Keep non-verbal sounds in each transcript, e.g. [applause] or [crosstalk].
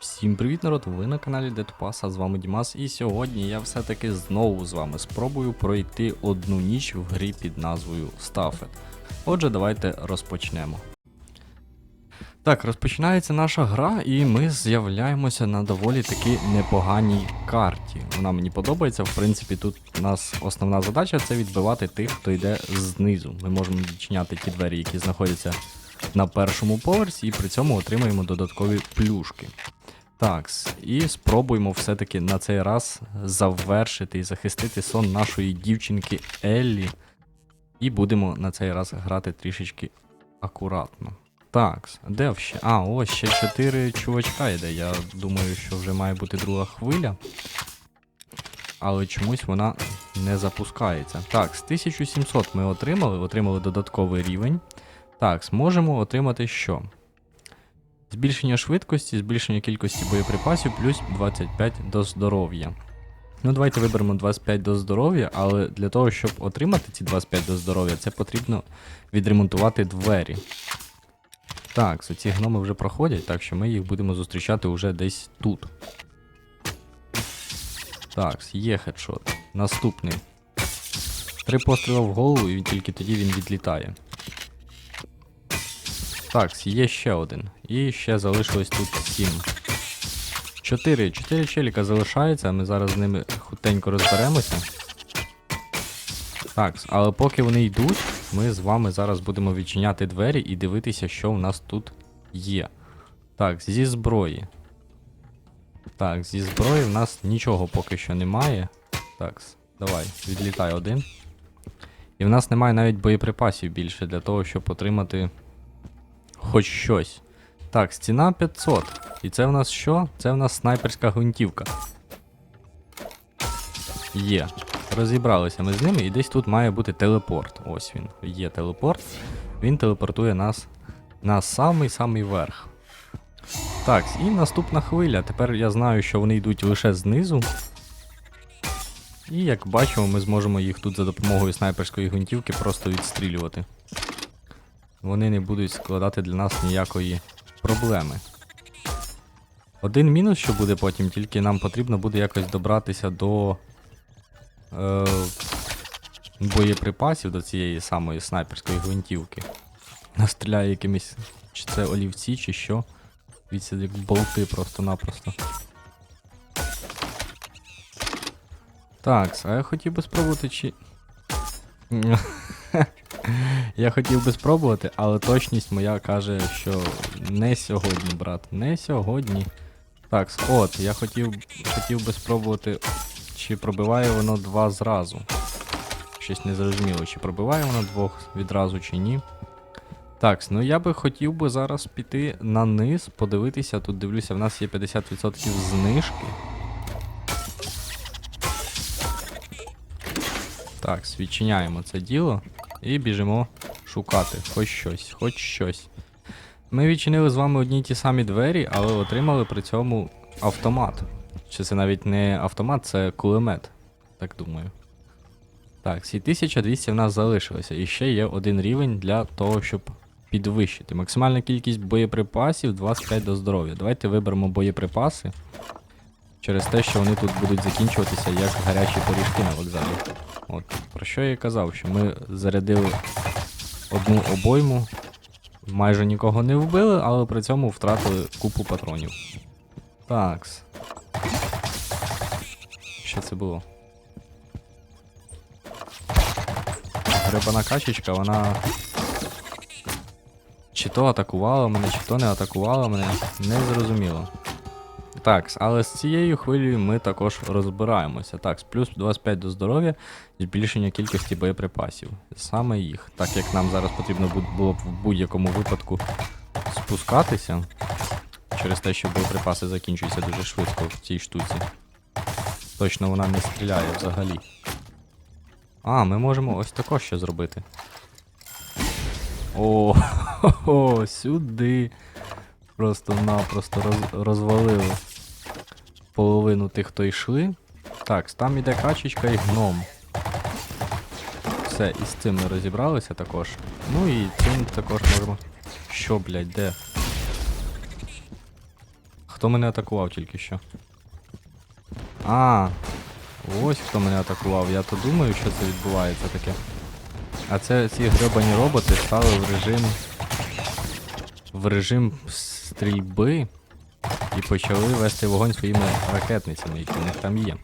Всім привіт, народ! Ви на каналі Deadpass, а з вами Дімас, і сьогодні я все-таки знову з вами спробую пройти одну ніч в грі під назвою Staffed. Отже, давайте розпочнемо. Так, розпочинається наша гра, і ми з'являємося на доволі таки непоганій карті. Вона мені подобається. В принципі, тут у нас основна задача це відбивати тих, хто йде знизу. Ми можемо відчиняти ті двері, які знаходяться на першому поверсі, і при цьому отримаємо додаткові плюшки. Так, і спробуємо все-таки на цей раз завершити і захистити сон нашої дівчинки Еллі. І будемо на цей раз грати трішечки акуратно. Так, де ще? А, ось ще 4 чувачка йде. Я думаю, що вже має бути друга хвиля. Але чомусь вона не запускається. Так, з 1700 ми отримали, отримали додатковий рівень. Так, зможемо отримати що? Збільшення швидкості, збільшення кількості боєприпасів, плюс 25 до здоров'я. Ну, давайте виберемо 25 до здоров'я, але для того, щоб отримати ці 25 до здоров'я, це потрібно відремонтувати двері. Так, ці гноми вже проходять, так що ми їх будемо зустрічати вже десь тут. Так, є хедшот. Наступний. Три постріли в голову, і тільки тоді він відлітає. Так, є ще один. І ще залишилось тут сім. Чотири. Чотири челіка залишається, ми зараз з ними хутенько розберемося. Так, але поки вони йдуть, ми з вами зараз будемо відчиняти двері і дивитися, що в нас тут є. Так, зі зброї. Так, зі зброї в нас нічого поки що немає. Так, давай, відлітай один. І в нас немає навіть боєприпасів більше для того, щоб отримати хоч щось. Так, стіна 500. І це в нас що? Це в нас снайперська гвинтівка. Є. Розібралися ми з ними, і десь тут має бути телепорт. Ось він. Є телепорт. Він телепортує нас на самий-самий верх. Так, і наступна хвиля. Тепер я знаю, що вони йдуть лише знизу. І як бачимо, ми зможемо їх тут за допомогою снайперської гвинтівки просто відстрілювати вони не будуть складати для нас ніякої проблеми. Один мінус, що буде потім, тільки нам потрібно буде якось добратися до е, боєприпасів до цієї самої снайперської гвинтівки. Настріляє якимись, чи це олівці, чи що. Дивіться, як болти просто-напросто. Так, а я хотів би спробувати чи. Я хотів би спробувати, але точність моя каже, що не сьогодні, брат, не сьогодні. Так, от, я хотів хотів би спробувати, чи пробиває воно два зразу. Щось не зрозуміло, чи пробиває воно двох відразу, чи ні. Так, ну я би хотів би зараз піти на низ, подивитися. Тут дивлюся, в нас є 50% знижки. Так, відчиняємо це діло. І біжимо шукати хоч щось, хоч щось. Ми відчинили з вами одні й ті самі двері, але отримали при цьому автомат. Чи це навіть не автомат, це кулемет. Так думаю. Так, ці 1200 в нас залишилося. І ще є один рівень для того, щоб підвищити. Максимальна кількість боєприпасів 25 до здоров'я. Давайте виберемо боєприпаси. Через те, що вони тут будуть закінчуватися як гарячі пиріжки на вокзалі. От, про що я і казав, що ми зарядили одну обойму, майже нікого не вбили, але при цьому втратили купу патронів. Такс. Що це було? Гребана качечка, вона. Чи то атакувала мене, чи то не атакувала мене, не зрозуміло. Так, але з цією хвилею ми також розбираємося. Так, плюс 25 до здоров'я, збільшення кількості боєприпасів. Саме їх. Так як нам зараз потрібно було б в будь-якому випадку спускатися. Через те, що боєприпаси закінчуються дуже швидко в цій штуці. Точно вона не стріляє взагалі. А, ми можемо ось також ще зробити. О, [laughs] хо -хо, сюди. Просто-напросто роз, розвалили половину тих, хто йшли. Так, там іде качечка і гном. Все, і з цим ми розібралися також. Ну і цим також можемо. Що, блядь, де? хто мене атакував тільки що? А, ось хто мене атакував. Я то думаю, що це відбувається таке. А це ці гребані роботи стали в режим. В режим стрільби і почали вести вогонь своїми ракетницями, які в них там є.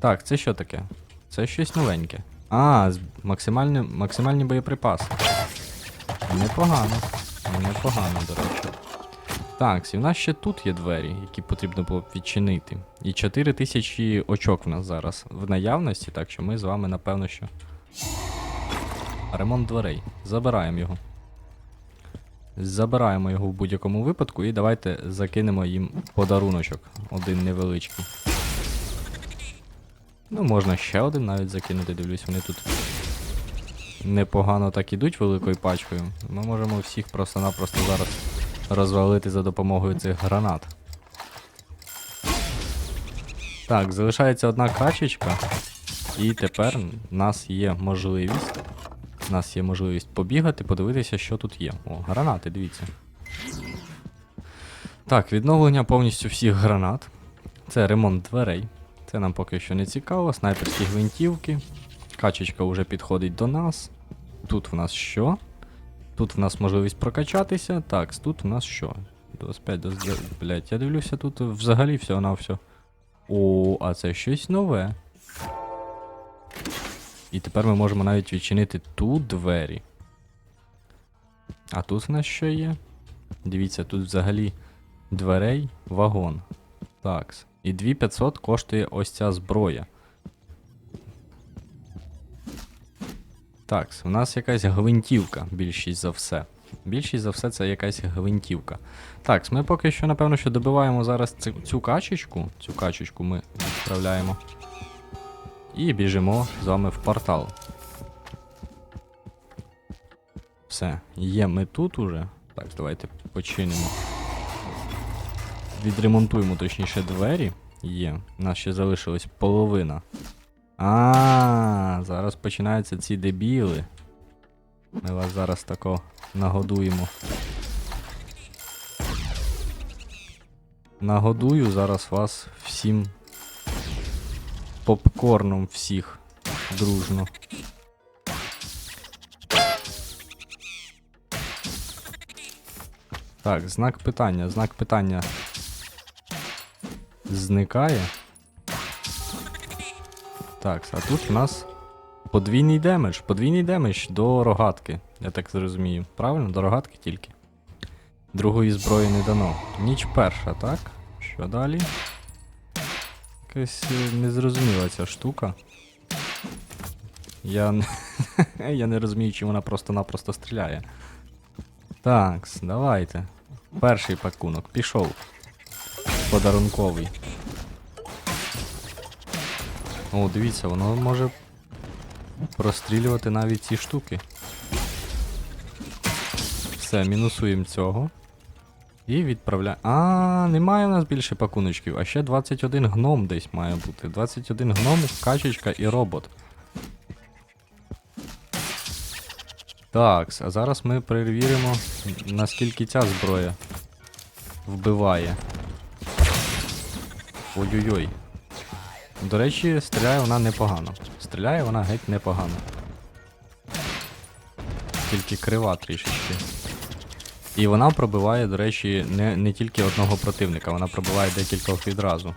Так, це що таке? Це щось новеньке. А, максимальні, максимальні боєприпаси. Непогано. Непогано, до речі. Так, і в нас ще тут є двері, які потрібно було б відчинити. І 4000 очок в нас зараз в наявності, так що ми з вами, напевно, що. Ремонт дверей. Забираємо його. Забираємо його в будь-якому випадку і давайте закинемо їм подаруночок. Один невеличкий. Ну, можна ще один навіть закинути, дивлюсь, вони тут непогано так ідуть великою пачкою. Ми можемо всіх просто-напросто зараз розвалити за допомогою цих гранат. Так, залишається одна качечка. І тепер в нас є можливість. У нас є можливість побігати, подивитися, що тут є. О, гранати, дивіться. Так, відновлення повністю всіх гранат. Це ремонт дверей. Це нам поки що не цікаво. Снайперські гвинтівки. Качечка вже підходить до нас. Тут в нас що? Тут в нас можливість прокачатися. Так, тут в нас що? 25, 29. Блять, я дивлюся, тут взагалі все на все. О, а це щось нове. І тепер ми можемо навіть відчинити тут двері. А тут в нас що є? Дивіться, тут взагалі дверей вагон. Так. І 2500 коштує ось ця зброя. Так, у нас якась гвинтівка, більшість за все. Більшість за все це якась гвинтівка. Так, ми поки що, напевно, що добиваємо зараз цю, цю качечку. Цю качечку ми відправляємо. І біжимо з вами в портал. Все, є ми тут уже. Так, давайте починимо. Відремонтуємо точніше двері. Є. У нас ще залишилась половина. А, зараз починаються ці дебіли. Ми вас зараз тако нагодуємо. Нагодую зараз вас всім попкорном всіх дружно. Так, знак питання, знак питання зникає. Так, а тут у нас подвійний демедж. Подвійний демедж до рогатки, я так зрозумію. Правильно, до рогатки тільки. Другої зброї не дано. Ніч перша, так? Що далі? Якась е, незрозуміла ця штука. Я не, [laughs] я не розумію, чи вона просто-напросто стріляє. Так, давайте. Перший пакунок пішов. Подарунковий. О, дивіться, воно може прострілювати навіть ці штуки. Все, мінусуємо цього. І відправляємо. А, немає у нас більше пакуночків, а ще 21 гном десь має бути. 21 гном, качечка і робот. Так, а зараз ми перевіримо, наскільки ця зброя вбиває. Ой-ой-ой. До речі, стріляє вона непогано. Стріляє вона геть непогано. Тільки крива трішечки. І вона пробиває, до речі, не, не тільки одного противника, вона пробиває декількох відразу.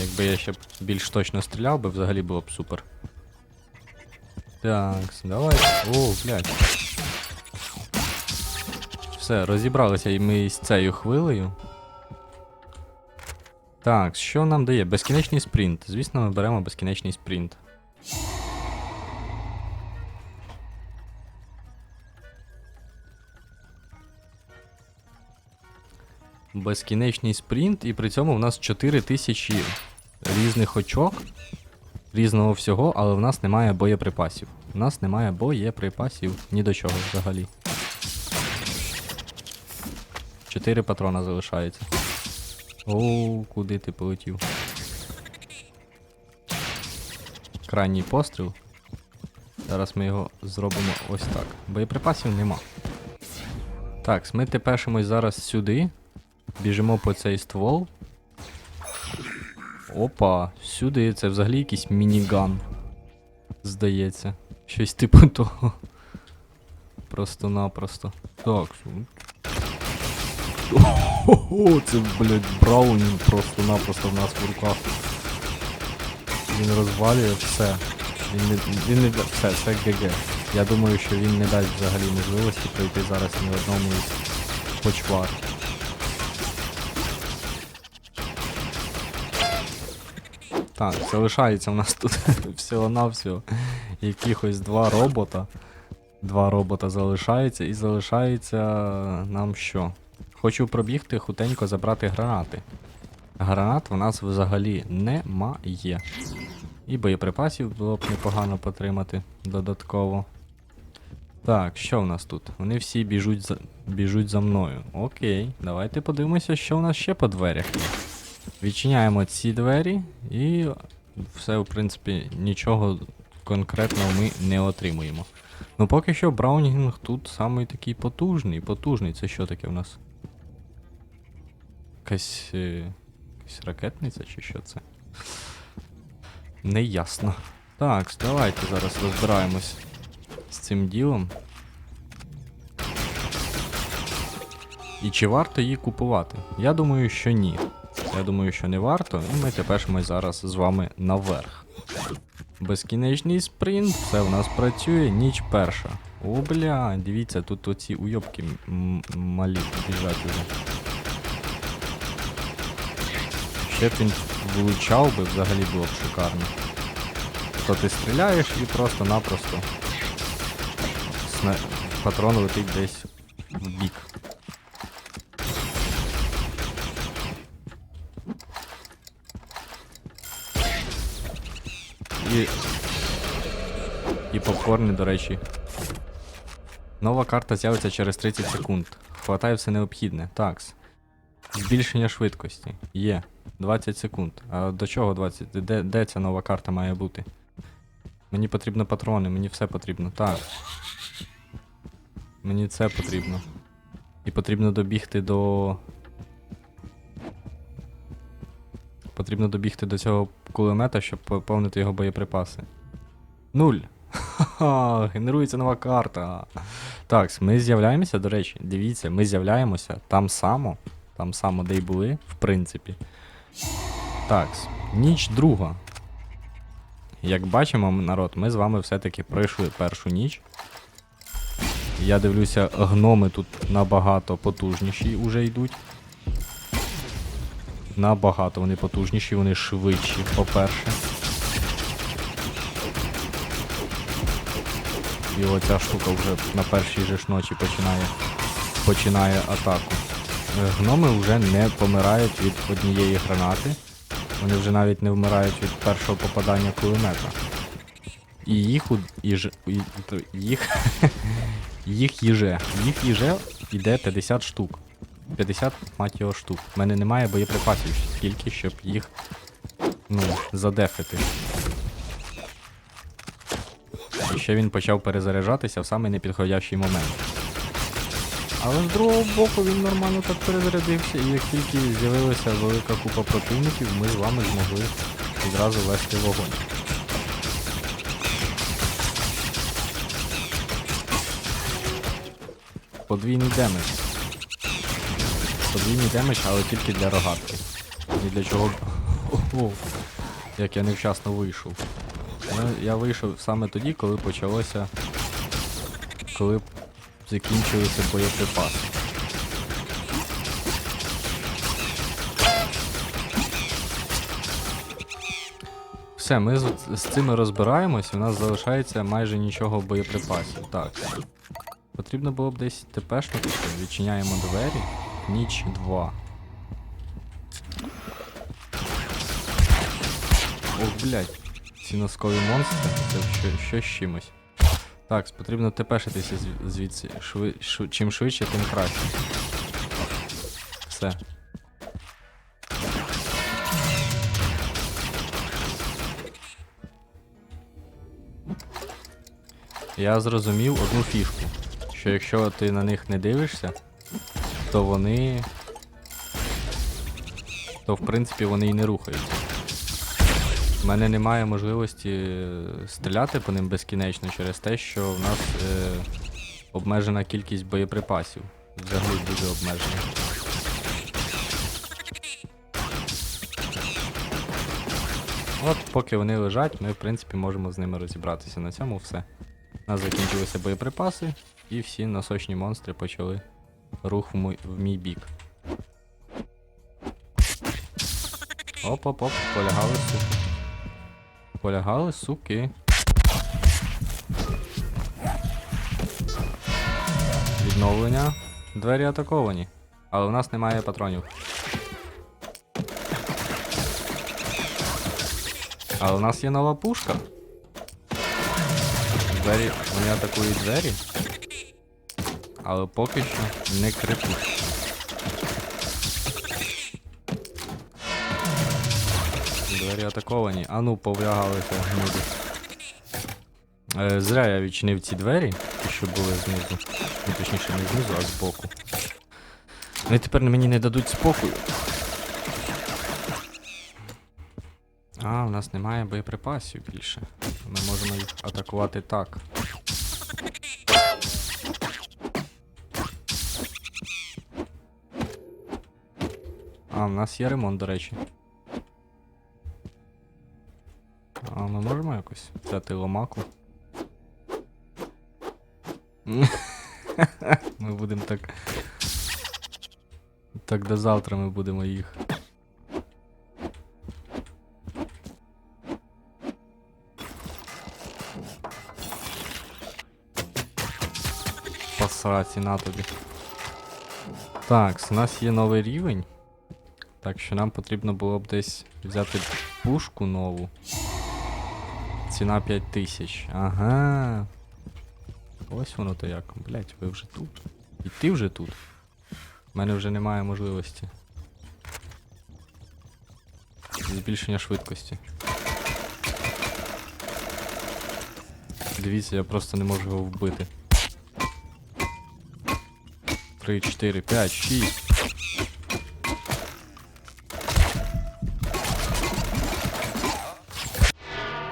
Якби я ще більш точно стріляв би, взагалі було б супер. Так, давай. О, блядь. Все, розібралися і ми з цією хвилею. Так, що нам дає? Безкінечний спринт. Звісно, ми беремо безкінечний спринт. Безкінечний спринт, і при цьому в нас 4000 різних очок, різного всього, але в нас немає боєприпасів. У нас немає боєприпасів ні до чого взагалі. 4 патрона залишається. Оу, куди ти полетів? Крайній постріл. Зараз ми його зробимо ось так. Боєприпасів нема. Так, ми тепешимось зараз сюди. Біжимо по цей ствол. Опа, сюди це взагалі якийсь мініган. Здається. Щось типу того. Просто-напросто. Так, Ого, це, блядь, Браунінг просто-напросто в нас в руках. Він розвалює все. Він не, він не все, це ГГ. Я думаю, що він не дасть взагалі можливості пройти зараз ні в одному із почвар. Так, залишається у нас тут [laughs] всього-навсього якихось два робота. Два робота залишається і залишається нам що? Хочу пробігти хутенько забрати гранати. Гранат в нас взагалі немає. І боєприпасів було б непогано потримати додатково. Так, що в нас тут? Вони всі біжуть за, біжуть за мною. Окей, давайте подивимося, що в нас ще по дверях. Відчиняємо ці двері і все, в принципі, нічого конкретного ми не отримуємо. Ну поки що Браунінг тут самий такий потужний, потужний. Це що таке в нас? Якась. е, Якась ракетниця чи що це? Неясно. Так, давайте зараз розбираємось з цим ділом. І чи варто її купувати? Я думаю, що ні. Я думаю, що не варто, і ми тепер ми зараз з вами наверх. Безкінечний спринт, все в нас працює, ніч перша. О, бля, дивіться, тут оці уйобки малі біжать уже. Ще б він влучав би, взагалі було б шикарно. То ти стріляєш і просто-напросто патрон летить десь в бік. І. І попкорни, до речі. Нова карта з'явиться через 30 секунд. Хватає все необхідне. Такс. Збільшення швидкості. Є. 20 секунд. А до чого 20? Де, де ця нова карта має бути? Мені потрібно патрони, мені все потрібно. Так. Мені це потрібно. І потрібно добігти до. Потрібно добігти до цього кулемета, щоб поповнити його боєприпаси. Нуль. Генерується нова карта. Так, ми з'являємося, до речі, дивіться, ми з'являємося там само. Там само, де й були, в принципі. Так, ніч друга. Як бачимо, народ, ми з вами все-таки пройшли першу ніч. Я дивлюся, гноми тут набагато потужніші вже йдуть. Набагато вони потужніші, вони швидші, по-перше. І оця штука вже на першій же ж ночі починає, починає атаку. Гноми вже не помирають від однієї гранати. Вони вже навіть не вмирають від першого попадання кулемета. І їх і ж, і, їх, [laughs] їх їже. Їх їже іде 50 штук. 50 мать його штук. У мене немає боєприпасів скільки, щоб їх ну, задефити. І ще він почав перезаряджатися в самий непідходящий момент. Але з другого боку він нормально так перезарядився, і як тільки з'явилася велика купа противників, ми з вами змогли відразу вести вогонь. Подвійний демедж. Подвійний демедж, але тільки для рогатки. Ні для чого. Ого, як я невчасно вийшов. Я, вийшов саме тоді, коли почалося. Коли закінчилися боєприпаси. Все, ми з, з цими розбираємось, у нас залишається майже нічого боєприпасів. Так. Потрібно було б десь тепешнути. Відчиняємо двері. Ніч 2. Ох, блядь. Ці носкові монстри. Це що, що з чимось. Так, потрібно тепешитися звідси. Шви, шв- чим швидше, тим краще. Все. Я зрозумів одну фішку. Що якщо ти на них не дивишся, то вони. То в принципі вони і не рухаються. У мене немає можливості е, стріляти по ним безкінечно через те, що в нас е, обмежена кількість боєприпасів. Взагалі дуже обмежена. От, поки вони лежать, ми в принципі можемо з ними розібратися. На цьому все. У нас закінчилися боєприпаси, і всі насочні монстри почали рух в мій, в мій бік. Оп-оп-оп, полягали суки. Полягали суки. Відновлення. Двері атаковані. Але у нас немає патронів. Але у нас є нова пушка. Двері. Вони атакують двері. Але поки що не крипуть. Двері атаковані. А ну, повлягалися гниди. Е, зря я відчинив ці двері, ті, що були знизу. Ну, точніше, не знизу, а збоку. Вони тепер мені не дадуть спокою. А, у нас немає боєприпасів більше. Ми можемо їх атакувати так. А, у нас є ремонт, до речі. А ми можемо якось взяти ломаку? [laughs] ми будемо так. Так до завтра ми будемо їх. Посраці на тобі. Так, у нас є новий рівень. Так що нам потрібно було б десь взяти пушку нову. Ціна 5000. Ага. Ось воно то як. Блять, ви вже тут. І ти вже тут. У мене вже немає можливості. Збільшення швидкості. Дивіться, я просто не можу його вбити. 3, 4, 5, 6.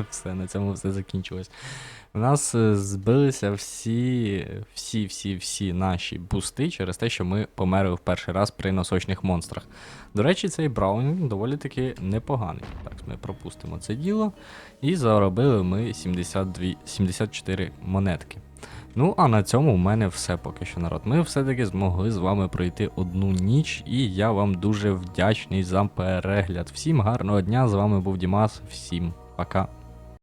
[laughs] все, на цьому все закінчилось. У нас е, збилися всі, всі, всі, всі наші бусти через те, що ми померли в перший раз при носочних монстрах. До речі, цей Браунінг доволі таки непоганий. Так, ми пропустимо це діло. І заробили ми 72, 74 монетки. Ну, а на цьому в мене все поки що народ. Ми все-таки змогли з вами пройти одну ніч, і я вам дуже вдячний за перегляд. Всім гарного дня! З вами був Дімас. Всім пока.